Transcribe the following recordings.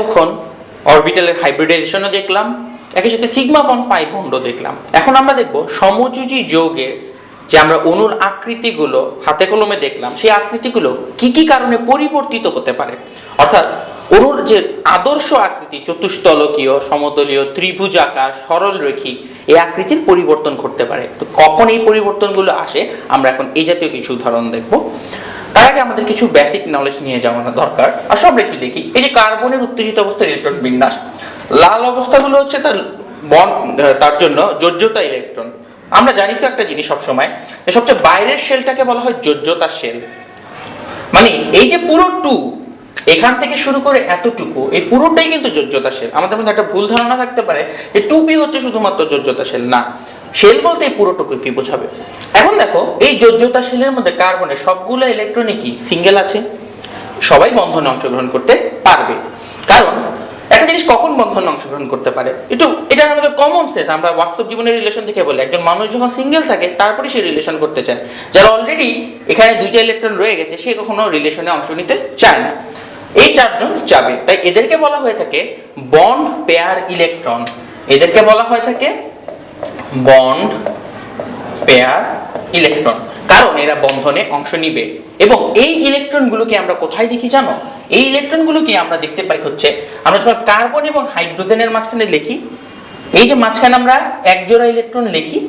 এতক্ষণ অরবিটালের হাইব্রিডাইজেশনও দেখলাম, একই সাথে সিগমা বন্ড পাই বন্ডও দেখলাম। এখন আমরা দেখব সমযোজী যৌগের যে আমরা অণুর আকৃতিগুলো হাতে কলমে দেখলাম, সেই আকৃতিগুলো কি কি কারণে পরিবর্তিত হতে পারে? অর্থাৎ অণুর যে আদর্শ আকৃতি চতুস্তলকীয় সমতলীয় ত্রিভুজাকার সরল রেখি, এই আকৃতির পরিবর্তন ঘটতে পারে। তো কখন এই পরিবর্তনগুলো আসে, আমরা এখন এই জাতীয় কিছু উদাহরণ দেখব। তার আগে আমাদের কিছু বেসিক নলেজ নিয়ে যাওয়া দরকার। আসলে আমরা একটু দেখি। এই যে কার্বনের উত্তেজিত অবস্থার ইলেকট্রন বিন্যাস। লাল অবস্থাগুলো হচ্ছে তার বন, তার জন্য যোজ্যতা ইলেকট্রন আমরা জানি তো একটা জিনিস সবসময় সবচেয়ে বাইরের শেলটাকে বলা হয় যোজ্যতা শেল মানে এই যে পুরো টু, এখান থেকে শুরু করে এতটুকু, এই পুরোটাই কিন্তু যোজ্যতা শেল আমাদের মধ্যে একটা ভুল ধারণা থাকতে পারে যে টুপি হচ্ছে শুধুমাত্র যোজ্যতা শেল না। শেল বলতে এই পুরোটুকু কি বোঝাবে? এখন দেখো, এই যোজ্যতা শেলের মধ্যে কার্বনের সবগুলো ইলেকট্রনই কি সিঙ্গেল আছে। সবাই বন্ধনে অংশগ্রহণ করতে পারবে। কারণ, একটা জিনিস কখন বন্ধনে অংশগ্রহণ করতে পারে? একটু, এটা আমাদের কমন সেন্স আমরা হোয়াটসঅ্যাপ জীবনের রিলেশন থেকে বলি। একজন মানুষ যখন সিঙ্গেল থাকে, তারপরে সে রিলেশন করতে চায়। যারা অলরেডি এখানে দুইটা ইলেকট্রন রয়ে গেছে, সে কখনো রিলেশনে অংশ নিতে চায় না। এই চারজন যাবে। তাই এদেরকে বলা হয়ে থাকে বন্ড পেয়ার ইলেকট্রন এদেরকে বলা হয়ে থাকে বন্ড, পেয়ার, ইলেকট্রন। কারণ এরা বন্ধনে অংশ নিবে। এবং এই ইলেকট্রনগুলোকে আমরা কোথায় দেখি জানো? এই ইলেকট্রনগুলোকে আমরা দেখতে পাই হচ্ছে, আমরা যখন কার্বন এবং হাইড্রোজেনের মাঝখানে লিখি, এই যে মাঝখানে আমরা এক জোড়া ইলেকট্রন লিখি,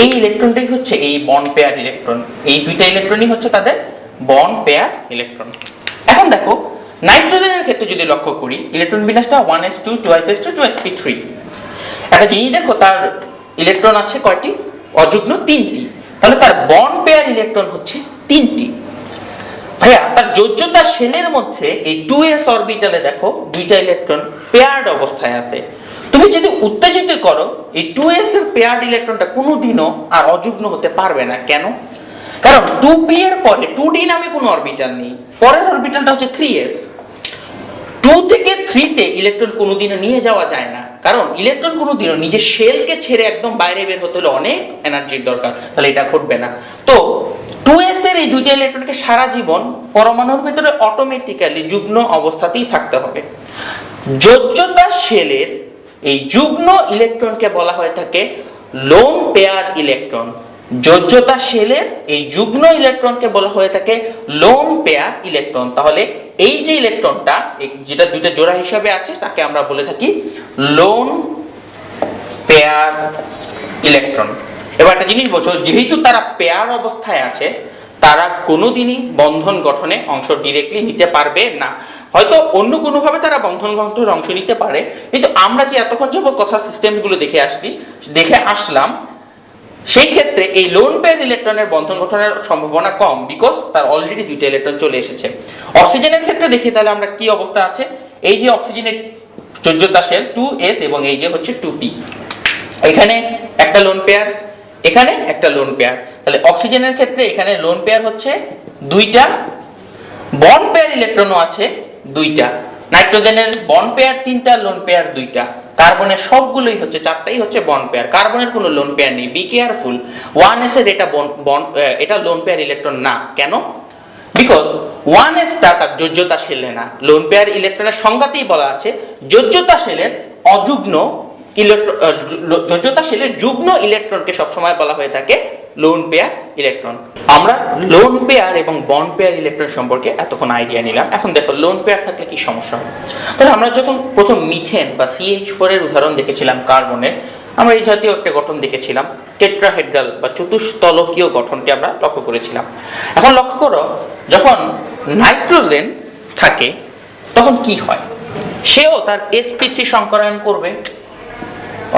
এই ইলেকট্রনটাই হচ্ছে এই বন্ড, পেয়ার, ইলেকট্রন। এই দুইটা ইলেকট্রনই হচ্ছে তাদের বন্ড, পেয়ার, ইলেকট্রন। এখন দেখো, নাইট্রোজেনের ক্ষেত্রে যদি লক্ষ্য করি, electron বিন্যাসটা one S two two S two P three একটা জিনিস দেখো, তার ইলেকট্রন আছে কয়টি? অযুগ্ন তিনটি। তাহলে তার বন্ড পেয়ার ইলেকট্রন হচ্ছে তিনটি। ভাইয়া, তার যোজ্যতা শেলের মধ্যে এই টু এস অরবিটালে দেখো দুইটা ইলেকট্রন পেয়ার্ড অবস্থায় আছে। তুমি যদি উত্তেজিত করো, এই টু এস এর পেয়ার্ড ইলেকট্রনটা কোনোদিনও আর অযুগ্ন হতে পারবে না। কেন? কারণ টু পি এর পরে টু ডি নামে কোনো অরবিটাল নেই। পরের অরবিটালটা হচ্ছে থ্রি এস। টু থেকে থ্রিতে ইলেকট্রন কোনোদিনও নিয়ে যাওয়া যায় না। কারণ ইলেকট্রন কোনোদিনও নিজের শেলকে ছেড়ে একদম বাইরে বের হতে হলে অনেক এনার্জির দরকার, তাহলে এটা ঘটবে না। তো টু এস এর এই দুইটা ইলেকট্রনকে সারা জীবন পরমাণুর ভেতরে অটোমেটিক্যালি যুগ্ম অবস্থাতেই থাকতে হবে। যোজ্যতা শেলের এই যুগ্ম ইলেকট্রনকে বলা হয়ে থাকে লোন পেয়ার ইলেকট্রন যোজ্যতা শেলের এই যুগ্ম ইলেকট্রনকে বলা হয়ে থাকে লোন পেয়ার ইলেকট্রন। তাহলে এই যে ইলেকট্রনটা যেটা দুইটা জোড়া হিসাবে আছে, তাকে আমরা বলে থাকি লোন পেয়ার ইলেকট্রন। এবার একটা জিনিস বোঝো যেহেতু তারা পেয়ার অবস্থায় আছে, তারা কোনোদিনই বন্ধন গঠনে অংশ ডিরেক্টলি নিতে পারবে না। হয়তো অন্য কোনোভাবে তারা বন্ধন গঠনের অংশ নিতে পারে, কিন্তু আমরা যে এতক্ষণ যাবত কথা সিস্টেমগুলো দেখে আসছি দেখে আসলাম সেই ক্ষেত্রে এই লোন পেয়ার ইলেকট্রনের বন্ধন গঠনের সম্ভাবনা কম বিকজ তার অলরেডি দুইটা ইলেকট্রন চলে এসেছে। অক্সিজেনের ক্ষেত্রে দেখি তাহলে আমরা কি অবস্থা আছে? এই যে অক্সিজেনের যোজ্যতা শেল টু এস এবং এই যে হচ্ছে টু টি এখানে একটা লোন পেয়ার এখানে একটা লোন পেয়ার তাহলে অক্সিজেনের ক্ষেত্রে এখানে লোন পেয়ার হচ্ছে দুইটা বন পেয়ার ইলেকট্রনও আছে দুইটা। নাইট্রোজেনের বন পেয়ার তিনটা লোন পেয়ার দুইটা। কার্বনের সবগুলোই হচ্ছে চারটাই হচ্ছে বন্ড পেয়ার কার্বনের কোনো লোন পেয়ার নেই। বি কেয়ারফুল ওয়ান এস এর এটা বন বন এটা লোন পেয়ার ইলেকট্রন না। কেন? বিকজ ওয়ান এসটা তার যোজ্যতা শেলে না। লোন পেয়ার ইলেকট্রনের সংজ্ঞাতেই বলা আছে, যোজ্যতা সেলের অযুগ্ন ইলেকট্রন যোজ্যতা সেলের যুগ্ন ইলেকট্রনকে সবসময় বলা হয়ে থাকে লোন পেয়ার ইলেকট্রন আমরা লোন পেয়ার এবং বন্ড পেয়ার ইলেকট্রন সম্পর্কে এতক্ষণ আইডিয়া নিলাম। এখন দেখো লোন পেয়ার থাকলে কি সমস্যা হবে তাহলে আমরা যখন প্রথম মিথেন বা সিএইচ ফোর এর উদাহরণ দেখেছিলাম কার্বনের আমরা এই জাতীয় একটা গঠন দেখেছিলাম টেট্রাহেড্রাল বা চতুস্তলকীয় গঠনটি আমরা লক্ষ্য করেছিলাম। এখন লক্ষ্য করো, যখন নাইট্রোজেন থাকে, তখন কি হয়? সেও তার এসপি থ্রি সংকরায়ন করবে।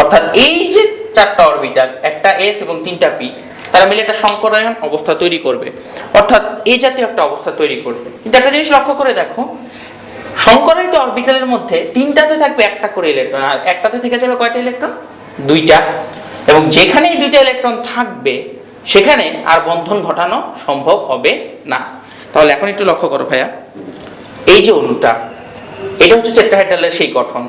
অর্থাৎ এই যে চারটা অরবিটাল একটা এস এবং তিনটা পি তারা মিলে একটা সংকরায়ন অবস্থা তৈরি করবে। অর্থাৎ এই জাতীয় একটা অবস্থা তৈরি করবে। কিন্তু একটা জিনিস লক্ষ্য করে দেখো, সংকরায়িত অরবিটালের মধ্যে তিনটাতে থাকবে একটা করে ইলেকট্রন আর একটাতে থেকে যাবে কয়টা ইলেকট্রন দুইটা। এবং যেখানেই দুইটা ইলেকট্রন থাকবে, সেখানে আর বন্ধন ঘটানো সম্ভব হবে না। তাহলে এখন একটু লক্ষ্য করো ভাইয়া। এই যে অণুটা, এটা হচ্ছে টেট্রাহেড্রালের সেই গঠন।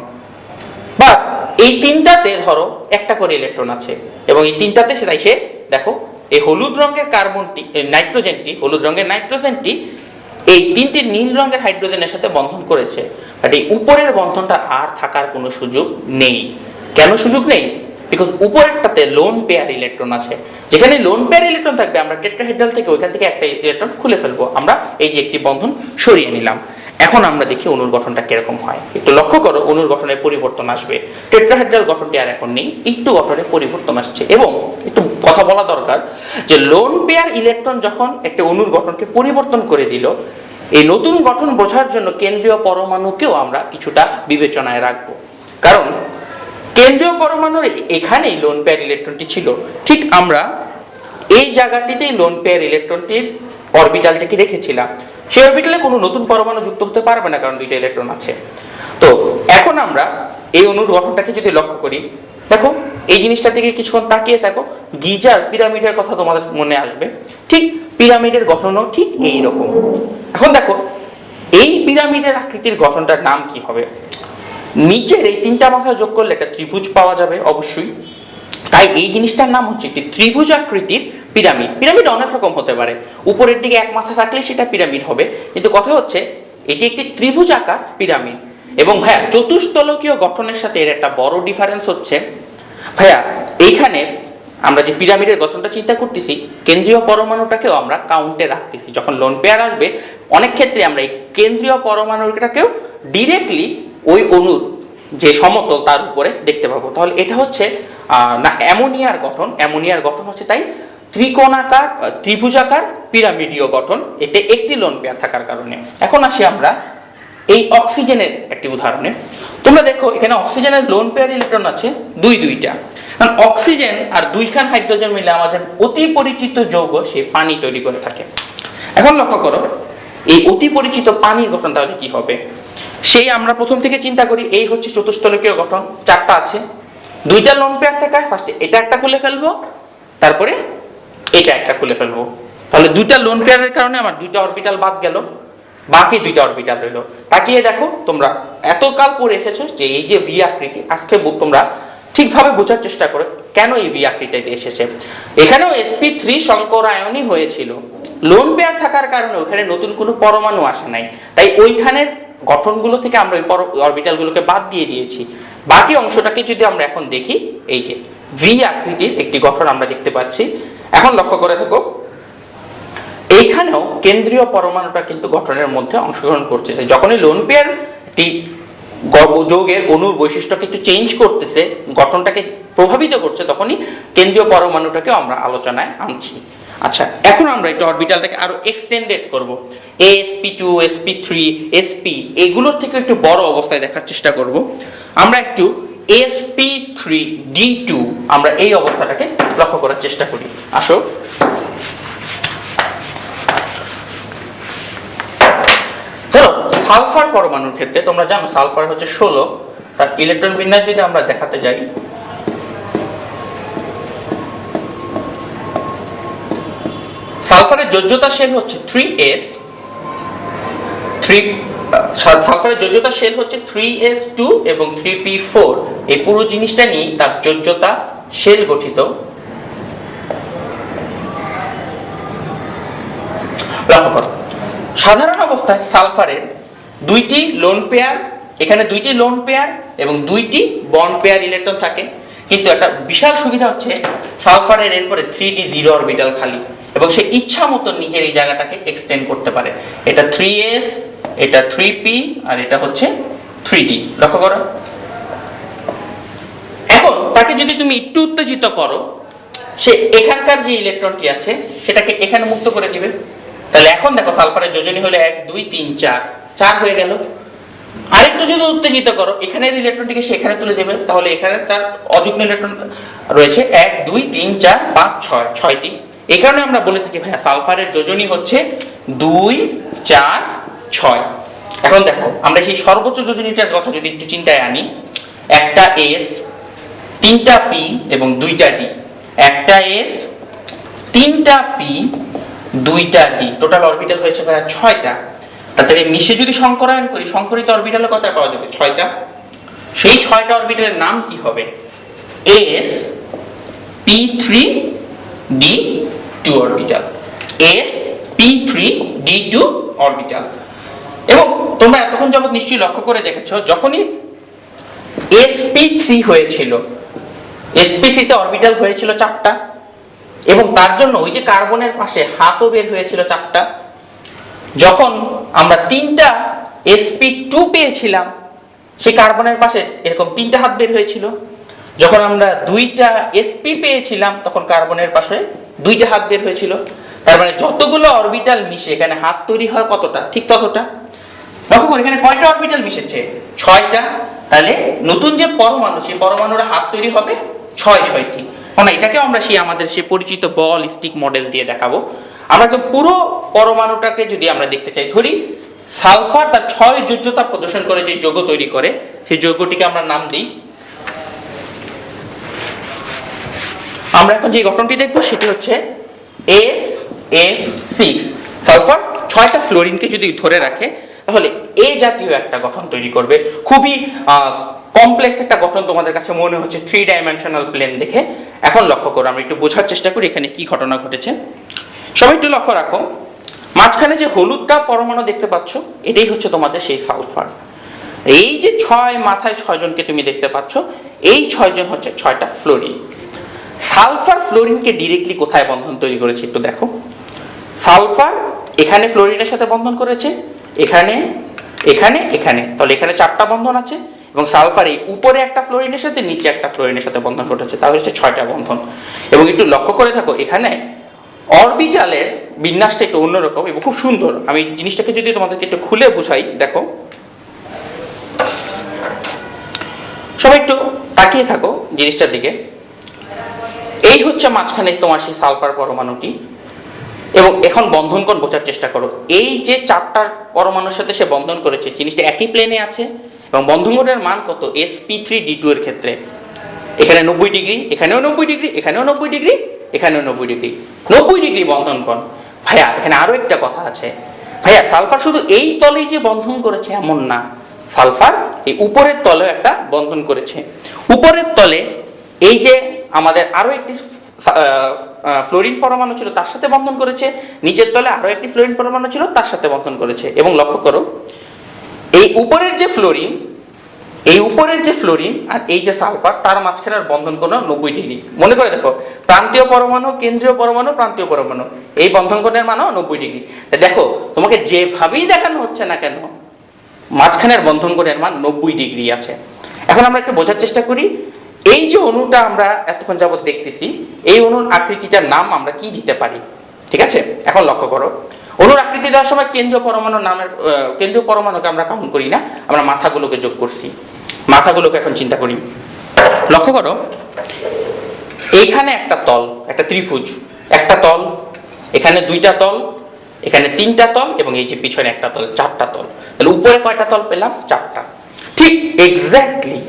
বা এই তিনটাতে ধরো একটা করে ইলেকট্রন আছে। এবং এই তিনটাতে সেটাই সে, দেখো এই হলুদ রঙের কার্বনটি নাইট্রোজেনটি হলুদ রঙের নাইট্রোজেনটি এই তিনটি নীল রঙের হাইড্রোজেনের সাথে বন্ধন করেছে। বাট এই উপরের বন্ধনটা আর থাকার কোনো সুযোগ নেই। কেন সুযোগ নেই? বিকজ উপরেরটাতে লোন পেয়ার ইলেকট্রন আছে। যেখানে লোন পেয়ার ইলেকট্রন থাকবে, আমরা টেট্রাহেড্রাল থেকে ওইখান থেকে একটা ইলেকট্রন খুলে ফেলব। আমরা এই যে একটি বন্ধন সরিয়ে নিলাম। এখন আমরা দেখি অনুর গঠনটা কীরকম হয়। একটু লক্ষ্য করো অনুর গঠনের পরিবর্তন আসবে। টেট্রাহেড্রাল গঠনটি আর এখন নেই, একটু গঠনে পরিবর্তন আসছে। এবং একটু কথা বলা দরকার যে লোন পেয়ার ইলেকট্রন যখন একটা অনুর গঠনকে পরিবর্তন করে দিল, এই নতুন গঠন বোঝার জন্য কেন্দ্রীয় পরমাণুকেও আমরা কিছুটা বিবেচনায় রাখব। কারণ কেন্দ্রীয় পরমাণুর এখানেই লোন পেয়ার ইলেকট্রনটি ছিল। ঠিক আমরা এই জায়গাটিতেই লোন পেয়ার ইলেকট্রনটির অরবিটালটাকে রেখেছিলাম। সেই অরবিটালে কোনো নতুন পরমাণু যুক্ত হতে পারবে না, কারণ দুইটা ইলেকট্রন আছে। তো এখন আমরা এই অনুর গঠনটাকে যদি লক্ষ্য করি, দেখো, এই জিনিসটা থেকে কিছুক্ষণ তাকিয়ে থাকো, গিজার পিরামিডের কথা তোমাদের মনে আসবে। ঠিক পিরামিডের গঠনও ঠিক এই রকম এখন দেখো, এই পিরামিডের আকৃতির গঠনটার নাম কি হবে? নিচের এই তিনটা মাথা যোগ করলে একটা ত্রিভুজ পাওয়া যাবে, অবশ্যই। তাই এই জিনিসটার নাম হচ্ছে একটি ত্রিভুজ আকৃতির পিরামিড। পিরামিড অনেক রকম হতে পারে। উপরের দিকে এক মাথা থাকলে সেটা পিরামিড হবে। কিন্তু কথা হচ্ছে, এটি একটি ত্রিভুজ আকার পিরামিড। এবং ভাইয়া চতুস্তলকীয় গঠনের সাথে এর একটা বড় ডিফারেন্স হচ্ছে, ভাইয়া, এইখানে আমরা যে পিরামিডের গঠনটা চিন্তা করতেছি, কেন্দ্রীয় পরমাণুটাকেও আমরা কাউন্টে রাখতেছি। যখন লোন পেয়ার আসবে, অনেক ক্ষেত্রে আমরা এই কেন্দ্রীয় পরমাণুটাকেও ডিরেক্টলি ওই অণুর যে সমতল তার উপরে দেখতে পাবো। তাহলে এটা হচ্ছে না, অ্যামোনিয়ার গঠন। অ্যামোনিয়ার গঠন হচ্ছে তাই ত্রিকোণাকার ত্রিভুজাকার পিরামিডীয় গঠন। এতে একটি লোন পেয়ার থাকার কারণে। এখন আসি আমরা এই অক্সিজেনের একটি উদাহরণে। তোমরা দেখো, এখানে অক্সিজেনের লোন পেয়ার ইলেকট্রন আছে, দুই দুইটা। কারণ অক্সিজেন আর দুইখান হাইড্রোজেন মিলে আমাদের অতি পরিচিত যৌগ সে পানি তৈরি করে থাকে। এখন লক্ষ্য করো, এই অতি পরিচিত পানির গঠন তাহলে কি হবে? সেই আমরা প্রথম থেকে চিন্তা করি, এই হচ্ছে চতুস্তলকীয় গঠন, চারটা আছে। দুইটা লোন পেয়ার থাকায় ফার্স্টে এটা একটা খুলে ফেলব, তারপরে এটা একটা খুলে ফেলব। তাহলে দুইটা লোন পেয়ারের কারণে আমার দুইটা অরবিটাল বাদ গেল, বাকি দুইটা অরবিটাল রইল। তাকিয়ে দেখো, তোমরা এতকাল পরে এসেছ যে এই যে ভি আকৃতি, আজকে তোমরা ঠিকভাবে বোঝার চেষ্টা করে কেন এই ভি আকৃতিটি এসেছে। এখানেও এসপি থ্রি সংকরায়নই হয়েছিল। লোন পেয়ার থাকার কারণে ওখানে নতুন কোনো পরমাণু আসে নাই। তাই ওইখানের গঠনগুলো থেকে আমরা ওই অরবিটালগুলোকে বাদ দিয়ে দিয়েছি। বাকি অংশটাকে যদি আমরা এখন দেখি, এই যে ভি আকৃতির একটি গঠন আমরা দেখতে পাচ্ছি। এখন লক্ষ্য করে থাকো। এইখানেও কেন্দ্রীয় পরমাণুটা কিন্তু গঠনের মধ্যে অংশগ্রহণ করছে। যখনই লোন পেয়ার একটি যৌগের অণুর বৈশিষ্ট্যকে একটু চেঞ্জ করতেছে, গঠনটাকে প্রভাবিত করছে, তখনই কেন্দ্রীয় পরমাণুটাকে আমরা আলোচনায় আনছি। আচ্ছা এখন আমরা একটু অরবিটালটাকে আরও এক্সটেন্ডেড করব। SP two SP three SP এগুলোর থেকে একটু বড় অবস্থায় দেখার চেষ্টা করব। আমরা একটু এসপি থ্রি ডি টু আমরা এই অবস্থাটাকে লক্ষ্য করার চেষ্টা করি। আসো। ধরো, সালফার পরমাণুর ক্ষেত্রে, তোমরা জানো সালফার হচ্ছে ষোলো, তার ইলেকট্রন বিন্যাস যদি আমরা দেখাতে যাই, সালফারের যোজ্যতা শেল হচ্ছে থ্রি এস থ্রি সালফারের যোজ্যতা শেল হচ্ছে থ্রি এস টু এবং থ্রি পি ফোর এই পুরো জিনিসটা নিয়ে তার যোজ্যতা শেল গঠিত। লক্ষ্য করো, সাধারণ অবস্থায় সালফারের দুইটি লোন পেয়ার এখানে দুইটি লোন পেয়ার এবং দুইটি বন্ড পেয়ার ইলেকট্রন থাকে। কিন্তু একটা বিশাল সুবিধা হচ্ছে সালফারের এরপরে থ্রি ডি জিরো অরবিটাল খালি এবং সে ইচ্ছা মতো নিজের এই জায়গাটাকে এক্সটেন্ড করতে পারে। এটা থ্রি এস এটা থ্রি পি আর এটা হচ্ছে থ্রি ডি লক্ষ্য করো। এখন তাকে যদি তুমি একটু উত্তেজিত করো, সে এখানকার যে ইলেকট্রনটি আছে, সেটাকে এখানে মুক্ত করে দিবে। তাহলে এখন দেখো, সালফারের যোজনী হলো এক, দুই, তিন, চার। চার হয়ে গেল। আরেকটু যদি উত্তেজিত করো, এখানের ইলেকট্রনটিকে সেখানে তুলে দেবে। তাহলে এখানে তার অযুগ্ম ইলেকট্রন রয়েছে এক, দুই, তিন, চার, পাঁচ, ছয়, ছয়টি। এই কারণে আমরা বলে থাকি, ভাইয়া, সালফারের যোজনী হচ্ছে দুই, চার ছয়। এখন দেখো, আমরা সেই সর্বোচ্চ যোজনীটার কথা যদি একটু চিন্তায় আনি, একটা এস তিনটা পি এবং দুইটা ডি একটা এস তিনটা পি দুইটা ডি টোটাল অরবিটাল হয়েছে ভাইয়া ছয়টা। তাদের মিশে যদি সংকরায়ন করি, সংকরিত অরবিটালে কত পাওয়া যাবে? ছয়টা। সেই ছয়টা অরবিটালের নাম কি হবে? S P three D two orbital S P three D two orbital এবং তোমরা এতক্ষণ যাবত নিশ্চয়ই লক্ষ্য করে দেখেছ, যখনই এসপি থ্রি হয়েছিল এসপি থ্রিতে অরবিটাল হয়েছিল চারটা, এবং তার জন্য ওই যে কার্বনের পাশে হাতও বের হয়েছিল চারটা, যখন আমরা তিনটা এসপি টু পেয়েছিলাম, সেই কার্বনের পাশে এরকম তিনটা হাত বের হয়েছিল। যখন আমরা দুইটা এসপি পেয়েছিলাম, তখন কার্বনের পাশে দুইটা হাত বের হয়েছিল। তার মানে যতগুলো অরবিটাল মিশে, এখানে হাত তৈরি হয় কতটা? ঠিক ততটা। লক্ষ্য করো এখানে কয়টা অরবিটাল মিশেছে? ছয়টা। তাহলে নতুন যে পরমাণু, সেই পরমাণুর হাত তৈরি হবে ছয় ছয়টি। মানে এটাকে আমরা সেই আমাদের সেই পরিচিত বল স্টিক মডেল দিয়ে দেখাবো। আমরা তো পুরো পরমাণুটাকে যদি আমরা দেখতে চাই, ধরি সালফার তার ছয় যোজ্যতা প্রদর্শন করে যে যৌগ তৈরি করে, সেই যৌগটিকে আমরা নাম দিই। আমরা এখন যে গঠনটি দেখব, সেটি হচ্ছে এস এফ সিক্স সালফার ছয়টা ফ্লোরিনকে যদি ধরে রাখে তাহলে এ জাতীয় একটা গঠন তৈরি করবে। খুবই কমপ্লেক্স একটা গঠন তোমাদের কাছে মনে হচ্ছে থ্রি ডাইমেনশনাল প্লেন দেখে। এখন লক্ষ্য করো, আমরা একটু বোঝার চেষ্টা করি এখানে কি ঘটনা ঘটেছে। সবাই একটু লক্ষ্য রাখো, মাঝখানে যে হলুদটা পরমাণু দেখতে পাচ্ছ, এটাই হচ্ছে তোমাদের সেই সালফার এই যে ছয় মাথায় ছয়জনকে তুমি দেখতে পাচ্ছ, এই ছয়জন হচ্ছে ছয়টা ফ্লোরিন সালফার ফ্লোরিনকে ডিরেক্টলি কোথায় বন্ধন তৈরি করেছে একটু দেখো। সালফার এখানে ফ্লোরিনের সাথে বন্ধন করেছে এখানে এখানে এখানে। তাহলে এখানে চারটা বন্ধন আছে এবং সালফার এই উপরে একটা ফ্লোরিনের সাথে, নিচে একটা ফ্লোরিনের সাথে বন্ধন ঘটেছে। তাহলে হচ্ছে ছয়টা বন্ধন। এবং একটু লক্ষ্য করে থাকো, এখানে অরবিটালের বিন্যাসটা একটু অন্যরকম এবং খুব সুন্দর। আমি জিনিসটাকে যদি তোমাদেরকে একটু খুলে বুঝাই, দেখো। সবাই একটু তাকিয়ে থাকো জিনিসটার দিকে। এই হচ্ছে মাঝখানে তোমার সেই সালফার পরমাণুটি। এবং এখন বন্ধন কোণ বোঝার চেষ্টা করো। এই যে চারটা পরমাণুর সাথে সে বন্ধন করেছে, জিনিসটা একই প্লেনে আছে এবং বন্ধন কোণের মান কত? S P three D two এর ক্ষেত্রে। এখানে নব্বই ডিগ্রি, এখানেও নব্বই ডিগ্রি, এখানেও নব্বই ডিগ্রি, এখানেও নব্বই ডিগ্রি। নব্বই ডিগ্রি বন্ধন কোণ। ভাইয়া, এখানে আরও একটা কথা আছে। ভাইয়া, সালফার শুধু এই তলেই যে বন্ধন করেছে এমন না। সালফার এই উপরের তলেও একটা বন্ধন করেছে। উপরের তলে এই যে আমাদের আরও একটি ফ্লোরিন পরমাণু ছিল তার সাথে বন্ধন করেছে। নিচের তলে আরও একটি ফ্লোরিন পরমাণু ছিল তার সাথে বন্ধন করেছে। এবং লক্ষ্য করো, এই উপরের যে ফ্লোরিন এই উপরের যে ফ্লোরিন আর এই যে সালফার তার মাঝখানের বন্ধন কোণ নব্বই ডিগ্রি। মনে করে দেখো, প্রান্তীয় পরমাণু, কেন্দ্রীয় পরমাণু, প্রান্তীয় পরমাণু, এই বন্ধন কোণের মানও নব্বই ডিগ্রি। দেখো, তোমাকে যেভাবেই দেখানো হচ্ছে না কেন, মাঝখানের বন্ধন কোণের মান নব্বই ডিগ্রি আছে। এখন আমরা একটু বোঝার চেষ্টা করি এই যে অণুটা আমরা এতক্ষণ যাবত দেখতেছি, এই অণুর আকৃতিটার নাম আমরা কি দিতে পারি? ঠিক আছে? এখন লক্ষ্য করো। অণুর আকৃতি দেওয়ার সময় কেন্দ্রীয় পরমাণু নামের কেন্দ্রীয় পরমাণুকে আমরা কাউন্ট করি না, আমরা মাথাগুলোকে যোগ করছি। মাথাগুলোকে এখন চিন্তা করি। লক্ষ্য করো, এইখানে একটা তল, একটা ত্রিভুজ, একটা তল, এখানে দুইটা তল, এখানে তিনটা তল এবং এই যে পিছনে একটা তল, চারটা তল। তাহলে উপরে কয়টা তল পেলাম? চারটা। ঠিক এক্স্যাক্টলি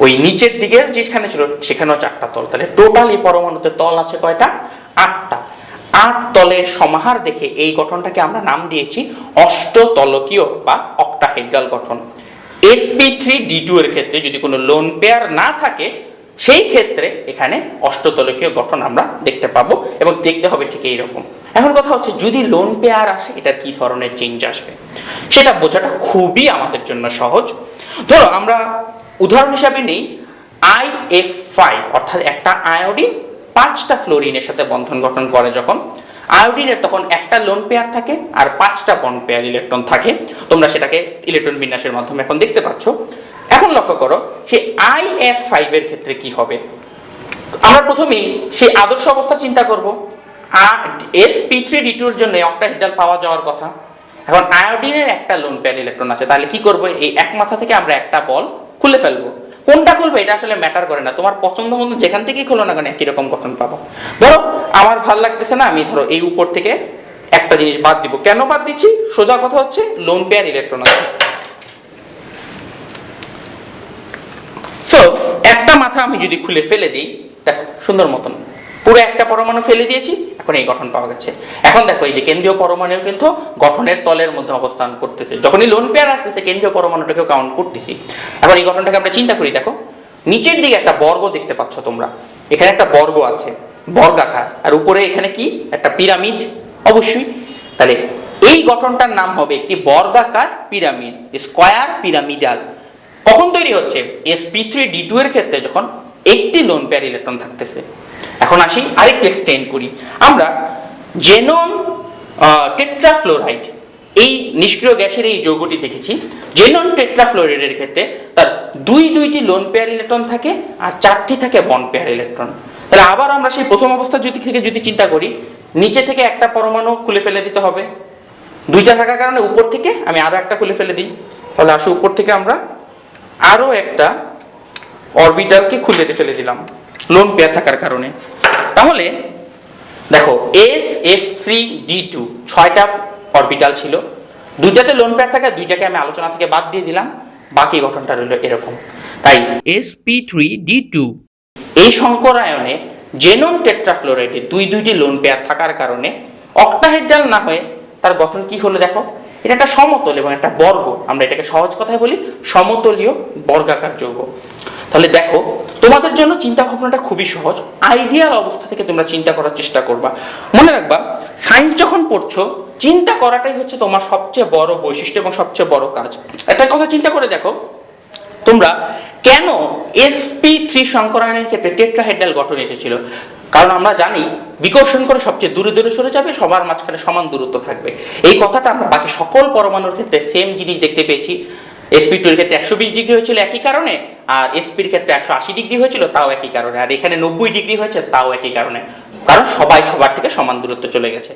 ওই নিচের দিকের যেখানে ছিল, সেখানেও চারটা তল। তাহলে টোটাল এই পরমাণুতে তল আছে কয়টা? আটটা। আট তলের সমাহার দেখে এই গঠনটাকে আমরা নাম দিয়েছি অষ্টতলকীয় বা অক্টাহেড্রাল গঠন। এসপি থ্রি ডি টু এর ক্ষেত্রে যদি কোনো লোন পেয়ার না থাকে, সেই ক্ষেত্রে এখানে অষ্টতলকীয় গঠন আমরা দেখতে পাবো এবং দেখতে হবে ঠিক এইরকম। এখন কথা হচ্ছে, যদি লোন পেয়ার আসে, এটার কি ধরনের চেঞ্জ আসবে? সেটা বোঝাটা খুবই আমাদের জন্য সহজ। ধরো, আমরা উদাহরণ হিসাবে নিই আই এফ ফাইভ অর্থাৎ একটা আয়োডিন পাঁচটা ফ্লোরিনের সাথে বন্ধন গঠন করে যখন। আয়োডিনের তখন একটা লোন পেয়ার থাকে আর পাঁচটা বন্ড পেয়ার ইলেকট্রন থাকে। তোমরা সেটাকে ইলেকট্রন বিন্যাসের মাধ্যমে এখন দেখতে পাচ্ছ। এখন লক্ষ্য করো, সেই আই এফ ফাইভের ক্ষেত্রে কি হবে? আমরা প্রথমেই সেই আদর্শ অবস্থা চিন্তা করব। এস পি থ্রি ডি টুর জন্য অক্টাহেড্রাল পাওয়া যাওয়ার কথা। এখন আয়োডিনের একটা লোন পেয়ার ইলেকট্রন আছে, তাহলে কি করব? এই এক মাথা থেকে আমরা একটা বল খুলে ফেলব। কোনটা খুলবে এটা আসলে ম্যাটার করে না। তোমার পছন্দ মতো যেখান থেকেই খোলো না কেন একই রকম গঠন পাবো। ধরো, আমার ভালো লাগতেছে না, আমি ধরো এই উপর থেকে একটা জিনিস বাদ দিব। কেন বাদ দিচ্ছি? সোজা কথা হচ্ছে লোন পেয়ার ইলেকট্রন আছে। সো একটা মাথা আমি যদি খুলে ফেলে দিই, দেখো, সুন্দর মতন। পুরো একটা পরমাণু ফেলে দিয়েছি, এখন এই গঠন পাওয়া গেছে। এখন দেখো, এই যে কেন্দ্রীয় পরমাণু কিন্তু গঠনের তলের মধ্যে অবস্থান করতেছে। যখনই লোন পেয়ার আসতেছে, কেন্দ্রীয় পরমাণুটাকেও কাউন্ট করতেছি। এখন এই গঠনটাকে আমরা চিন্তা করি, দেখো, নিচের দিকে একটা বর্গ দেখতে পাচ্ছ তোমরা। এখানে একটা বর্গ আছে, বর্গাকার। আর উপরে এখানে কি? একটা পিরামিড। অবশ্যই। তাহলে এই গঠনটার নাম হবে একটি বর্গাকার পিরামিড স্কোয়ার পিরামিডাল। কখন তৈরি হচ্ছে? এসপি থ্রি ডি টু এর ক্ষেত্রে যখন একটি লোন পেয়ার ইলেকট্রন থাকতেছে। এখন আসি আরেকটু এক্সটেন্ড করি। আমরা জেনন টেট্রাফ্লোরাইড এই নিষ্ক্রিয় গ্যাসের এই যৌগটি দেখেছি। জেনন টেট্রাফ্লোরাইডের ক্ষেত্রে তার দুই দুইটি লোন পেয়ার ইলেকট্রন থাকে আর চারটি থাকে বন পেয়ার ইলেকট্রন তাহলে আবার আমরা সেই প্রথম অবস্থা যদি থেকে যদি চিন্তা করি, নিচে থেকে একটা পরমাণু খুলে ফেলে দিতে হবে। দুইটা থাকার কারণে উপর থেকে আমি আরও একটা খুলে ফেলে দিই। তাহলে আসো উপর থেকে আমরা আরও একটা অরবিটালকে খুলে ফেলে দিলাম। লোন পেয়ার থাকার কারণে। তাহলে, দেখো S F three D two ছয়টা অরবিটাল ছিল। দুইটাতে লোন পেয়ার থাকে, দুইটাকে আমি আলোচনা থেকে বাদ দিয়ে দিলাম। বাকি গঠনটা রইল এরকম। তাই S P three D two এই সংকরায়নে জেনন টেট্রাফ্লোরাইডে দুই দুইটি লোন পেয়ার থাকার কারণে অক্টাহেড্রাল না হয়ে তার গঠন কি হলো দেখো? এটা একটা সমতল এবং একটা বর্গ। আমরা এটাকে সহজ কথায় বলি সমতলীয় বর্গাকার যৌগ। তাহলে দেখো, তোমাদের জন্য চিন্তা ভাবনাটা খুবই সহজ। আইডিয়াল অবস্থা থেকে তোমরা চিন্তা করার চেষ্টা করবা। মনে রাখবা সায়েন্স যখন পড়ছো, চিন্তা করাটাই হচ্ছে তোমার সবচেয়ে বড় বৈশিষ্ট্য এবং সবচেয়ে বড় কাজ। একটা কথা চিন্তা করে দেখো, তোমরা কেন এসপি থ্রি সংকরায়নের ক্ষেত্রে টেট্রাহেড্রাল গঠন এসেছিল? কারণ আমরা জানি, বিকর্ষণ করে সবচেয়ে দূরে দূরে সরে যাবে, সবার মাঝখানে সমান দূরত্ব থাকবে। এই কথাটা আমরা বাকি সকল পরমাণুর ক্ষেত্রে সেম জিনিস দেখতে পেয়েছি। এসপি টুর ক্ষেত্রে একশো বিশ ডিগ্রি হয়েছিল একই কারণে, আর এসপির ক্ষেত্রে একশো আশি ডিগ্রি হয়েছিল, তাও একই কারণে। আর এখানে নব্বই ডিগ্রি হয়েছে, তাও একই কারণে। কারণ সবাই সবার থেকে সমান দূরত্ব চলে গেছে।